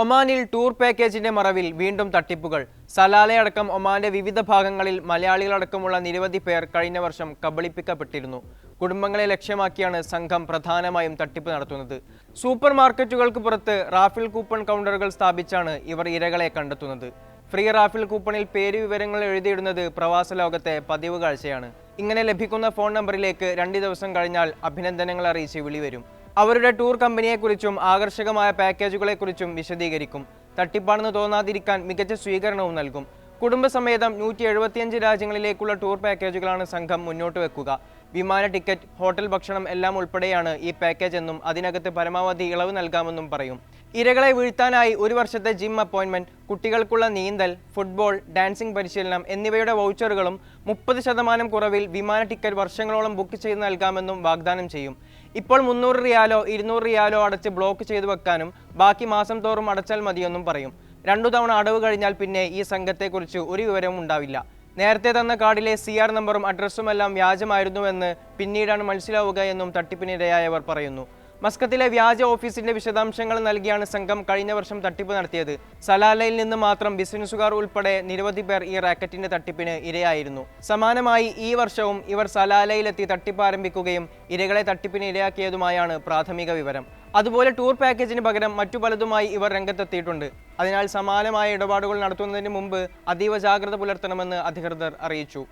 ഒമാനിൽ ടൂർ പാക്കേജിന്റെ മറവിൽ വീണ്ടും തട്ടിപ്പുകൾ. സലാലയടക്കം ഒമാന്റെ വിവിധ ഭാഗങ്ങളിൽ മലയാളികളടക്കമുള്ള നിരവധി പേർ കഴിഞ്ഞ വർഷം കബളിപ്പിക്കപ്പെട്ടിരുന്നു. കുടുംബങ്ങളെ ലക്ഷ്യമാക്കിയാണ് സംഘം പ്രധാനമായും തട്ടിപ്പ് നടത്തുന്നത്. സൂപ്പർ മാർക്കറ്റുകൾക്ക് പുറത്ത് റാഫിൽ കൂപ്പൺ കൗണ്ടറുകൾ സ്ഥാപിച്ചാണ് ഇവർ ഇരകളെ കണ്ടെത്തുന്നത്. ഫ്രീ റാഫിൽ കൂപ്പണിൽ പേര് വിവരങ്ങൾ എഴുതിയിടുന്നത് പ്രവാസ ലോകത്തെ പതിവ് കാഴ്ചയാണ്. ഇങ്ങനെ ലഭിക്കുന്ന ഫോൺ നമ്പറിലേക്ക് രണ്ട് ദിവസം കഴിഞ്ഞാൽ അഭിനന്ദനങ്ങൾ അറിയിച്ച് വിളി വരും അവരുടെ ടൂർ കമ്പനിയെക്കുറിച്ചും ആകർഷകമായ പാക്കേജുകളെക്കുറിച്ചും വിശദീകരിക്കും. തട്ടിപ്പാണെന്ന് തോന്നാതിരിക്കാൻ മികച്ച സ്വീകരണവും നൽകും. കുടുംബസമേതം നൂറ്റി എഴുപത്തിയഞ്ച് രാജ്യങ്ങളിലേക്കുള്ള ടൂർ പാക്കേജുകളാണ് സംഘം മുന്നോട്ട് വെക്കുക. വിമാന ടിക്കറ്റ് ഹോട്ടൽ ഭക്ഷണം എല്ലാം ഉൾപ്പെടെയാണ് ഈ പാക്കേജ് എന്നും അതിനകത്ത് പരമാവധി ഇളവ് നൽകാമെന്നും പറയും. ഇരകളെ വീഴ്ത്താനായി ഒരു വർഷത്തെ ജിം അപ്പോയിന്റ്മെന്റ് കുട്ടികൾക്കുള്ള നീന്തൽ ഫുട്ബോൾ ഡാൻസിംഗ് പരിശീലനം എന്നിവയുടെ വൗച്ചറുകളും മുപ്പത് ശതമാനം കുറവിൽ വിമാന ടിക്കറ്റ് വർഷങ്ങളോളം ബുക്ക് ചെയ്ത് നൽകാമെന്നും വാഗ്ദാനം ചെയ്യും. ഇപ്പോൾ മുന്നൂറ് റിയാലോ ഇരുന്നൂറ് റിയാലോ അടച്ച് ബ്ലോക്ക് ചെയ്തു വെക്കാനും ബാക്കി മാസം തോറും അടച്ചാൽ മതിയെന്നും പറയും. രണ്ടു തവണ അടവ് കഴിഞ്ഞാൽ പിന്നെ ഈ സംഘത്തെക്കുറിച്ച് ഒരു വിവരവും ഉണ്ടാവില്ല. നേരത്തെ തന്ന കാർഡിലെ സി ആർ നമ്പറും അഡ്രസ്സുമെല്ലാം വ്യാജമായിരുന്നുവെന്ന് പിന്നീടാണ് മനസ്സിലാവുക എന്നും തട്ടിപ്പിനിരയായവർ പറയുന്നു. മസ്കത്തിലെ വ്യാജ ഓഫീസിന്റെ വിശദാംശങ്ങൾ നൽകിയാണ് സംഘം കഴിഞ്ഞ വർഷം തട്ടിപ്പ് നടത്തിയത്. സലാലയിൽ നിന്ന് മാത്രം ബിസിനസ്സുകാർ ഉൾപ്പെടെ നിരവധി പേർ ഈ റാക്കറ്റിന്റെ തട്ടിപ്പിന് ഇരയായിരുന്നു. സമാനമായി ഈ വർഷവും ഇവർ സലാലയിലെത്തി തട്ടിപ്പ് ആരംഭിക്കുകയും ഇരകളെ തട്ടിപ്പിന് ഇരയാക്കിയതുമായാണ് പ്രാഥമിക വിവരം. അതുപോലെ ടൂർ പാക്കേജിന് പകരം മറ്റു പലതുമായി ഇവർ രംഗത്തെത്തിയിട്ടുണ്ട്. അതിനാൽ സമാനമായ ഇടപാടുകൾ നടത്തുന്നതിന് മുമ്പ് അതീവ ജാഗ്രത പുലർത്തണമെന്ന് അധികൃതർ അറിയിച്ചു.